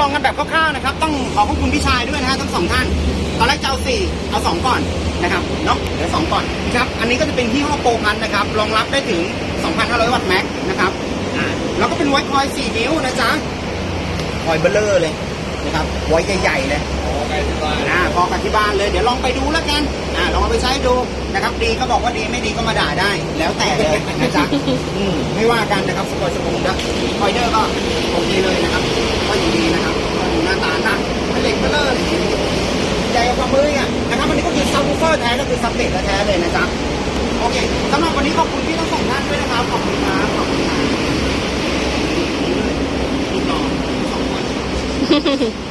ลองกันแบบคร่าวๆนะครับ ต้องขอบพระคุณพี่ชายด้วยนะฮะทั้งสองท่าน ตอนแรกจะเอาสี่เอาสองก่อนนะครับเนาะเดี๋ยวสองก่อนครับ อันนี้ก็จะเป็นที่ห้อโปรพันนะครับ รองรับได้ถึง 2,500 วัตต์แม็กนะครับอ่าแล้วก็เป็นไวท์คอย4นิ้วนะจ๊ะคอยเบลเลอร์เลยนะครับไว้ใหญ่ๆเลยอ่าพอกันที่บ้านเลยเดี๋ยวลองไปดูแล้วกันอ่าลองเอาไปใช้ดูนะครับ ดีก็บอกว่าดีไม่ดีก็มาด่าได้ แล้วแต่เลยนะจ๊ะอืมไม่ว่ากันนะครับสปอยสปูนะคอยเดอร์ก็โอเคเลยนะครับก็อยู่ดี เฟอร์แท้ก็คือซับเบสแท้เลยนะจ๊ะโอเคสำหรับวันนี้ขอบคุณพี่ทั้งสองท่านด้วยนะครับขอบคุณครับขอบคุณครับ